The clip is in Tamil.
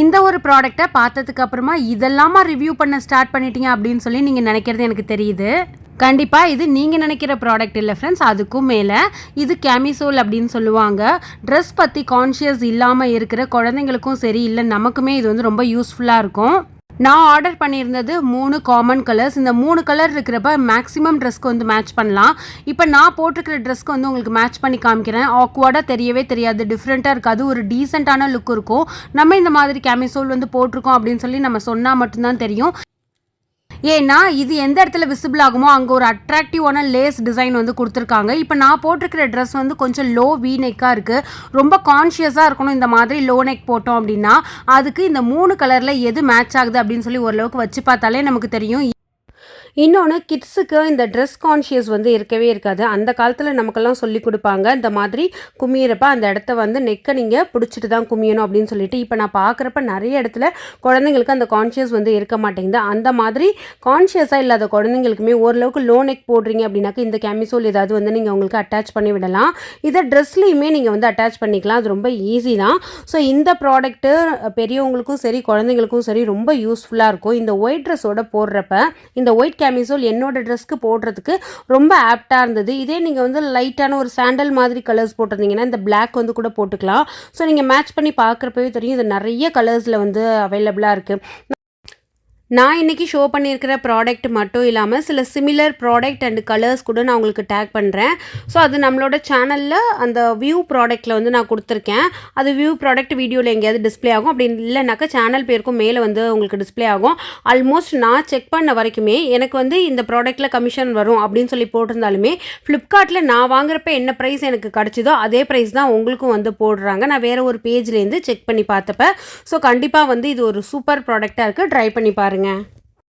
இந்த ஒரு ப்ராடக்ட்டை பார்த்ததுக்கு அப்புறமா இதெல்லாமா ரிவ்யூ பண்ண ஸ்டார்ட் பண்ணிட்டீங்க அப்படின்னு சொல்லி நீங்கள் நினைக்கிறது எனக்கு தெரியுது. கண்டிப்பாக இது நீங்கள் நினைக்கிற ப்ராடக்ட் இல்லை ஃப்ரெண்ட்ஸ் அதுக்கும் மேலே இது கேமிசோல் அப்படின்னு சொல்லுவாங்க. ட்ரெஸ் பற்றி கான்ஷியஸ் இல்லாமல் இருக்கிற குழந்தைங்களுக்கும் சரி இல்லை நமக்குமே இது வந்து ரொம்ப யூஸ்ஃபுல்லாக இருக்கும். நான் ஆர்டர் பண்ணியிருந்தது மூணு காமன் கலர்ஸ் இந்த மூணு கலர் இருக்கிறப்ப மேக்ஸிமம் ட்ரெஸ்க்கு வந்து மேட்ச் பண்ணலாம். இப்போ நான் போட்டிருக்கிற ட்ரெஸ்க்கு வந்து உங்களுக்கு மேட்ச் பண்ணி காமிக்கிறேன். ஆக்வர்டாக தெரியவே தெரியாது. டிஃப்ரெண்ட்டாக இருக்காது. ஒரு டீசெண்டான லுக் இருக்கும். நம்ம இந்த மாதிரி கேமிசோல் வந்து போட்டிருக்கோம் அப்படின்னு சொல்லி நம்ம சொன்னால் மட்டும்தான் தெரியும். ஏன்னா இது எந்த இடத்துல விசிபிள் ஆகுமோ அங்கே ஒரு அட்ராக்டிவான லேஸ் டிசைன் வந்து கொடுத்துருக்காங்க. இப்போ நான் போட்டிருக்கிற ட்ரெஸ் வந்து கொஞ்சம் லோ வீ நெக்காக இருக்குது ரொம்ப கான்ஷியஸாக இருக்கணும் இந்த மாதிரி லோ நெக் போட்டோம் அப்படின்னா அதுக்கு இந்த மூணு கலரில் எது மேட்ச் ஆகுது அப்படின்னு சொல்லி ஓரளவுக்கு வச்சு பார்த்தாலே நமக்கு தெரியும். இன்னொன்று கிட்ஸுக்கு இந்த ட்ரெஸ் கான்ஷியஸ் வந்து இருக்கவே இருக்காது. அந்த காலத்தில் நமக்கெல்லாம் சொல்லி கொடுப்பாங்க இந்த மாதிரி குமியிறப்ப அந்த இடத்த வந்து நெக்கை நீங்கள் பிடிச்சிட்டு தான் குமியணும் அப்படின்னு சொல்லிட்டு இப்போ நான் பார்க்குறப்ப நிறைய இடத்துல குழந்தைங்களுக்கு அந்த கான்ஷியஸ் வந்து இருக்க மாட்டேங்குது. அந்த மாதிரி கான்ஷியஸாக இல்லாத குழந்தைங்களுக்குமே ஓரளவுக்கு லோ நெக் போடுறீங்க அப்படின்னாக்க இந்த கேமிசோல் ஏதாவது வந்து நீங்கள் உங்களுக்கு அட்டாச் பண்ணி விடலாம். இதை ட்ரெஸ்லேயுமே நீங்கள் வந்து அட்டாச் பண்ணிக்கலாம். அது ரொம்ப ஈஸி தான். ஸோ இந்த ப்ராடக்ட்டு பெரியவங்களுக்கும் சரி குழந்தைங்களுக்கும் சரி ரொம்ப யூஸ்ஃபுல்லாக இருக்கும். இந்த ஒயிட் ட்ரெஸ்ஸோட போடுறப்ப இந்த ஒயிட் கேமிசோல் என்னோட ட்ரெஸ்க்கு போடுறதுக்கு ரொம்ப ஆப்டாக இருந்தது. இதே நீங்கள் வந்து லைட்டான ஒரு சாண்டல் மாதிரி கலர்ஸ் போட்டிருந்தீங்கன்னா இந்த பிளாக் வந்து கூட போட்டுக்கலாம். ஸோ நீங்கள் மேட்ச் பண்ணி பார்க்குறப்பவே தெரியும் இது நிறைய கலர்ஸில் வந்து அவைலபிளாக இருக்குது நான் இன்றைக்கி ஷோ பண்ணியிருக்கிற ப்ராடக்ட் மட்டும் இல்லாமல் சில சிமிலர் ப்ராடக்ட் அண்ட் கலர்ஸ் கூட நான் உங்களுக்கு டேக் பண்ணுறேன் ஸோ அது நம்மளோட சேனலில் அந்த வியூ ப்ராடக்ட்டில் வந்து நான் கொடுத்துருக்கேன். அது வியூ ப்ராடக்ட் வீடியோவில் எங்கேயாவது டிஸ்ப்ளே ஆகும். அப்படி இல்லைனாக்கா சேனல் பேருக்கும் மேலே வந்து உங்களுக்கு டிஸ்ப்ளே ஆகும். ஆல்மோஸ்ட் நான் செக் பண்ண வரைக்குமே எனக்கு வந்து இந்த ப்ராடக்ட்டில் கமிஷன் வரும் அப்படின்னு சொல்லி போட்டிருந்தாலுமே ஃப்ளிப்கார்ட்டில் நான் வாங்குறப்ப என்ன ப்ரைஸ் எனக்கு கிடச்சிதோ அதே ப்ரைஸ் தான் உங்களுக்கும் வந்து போடுறாங்க. நான் வேறு ஒரு பேஜ்லேருந்து செக் பண்ணி பார்த்தப்ப ஸோ கண்டிப்பாக வந்து இது ஒரு சூப்பர் ப்ராடக்டாக இருக்குது ட்ரை பண்ணி பாருங்கள் nga.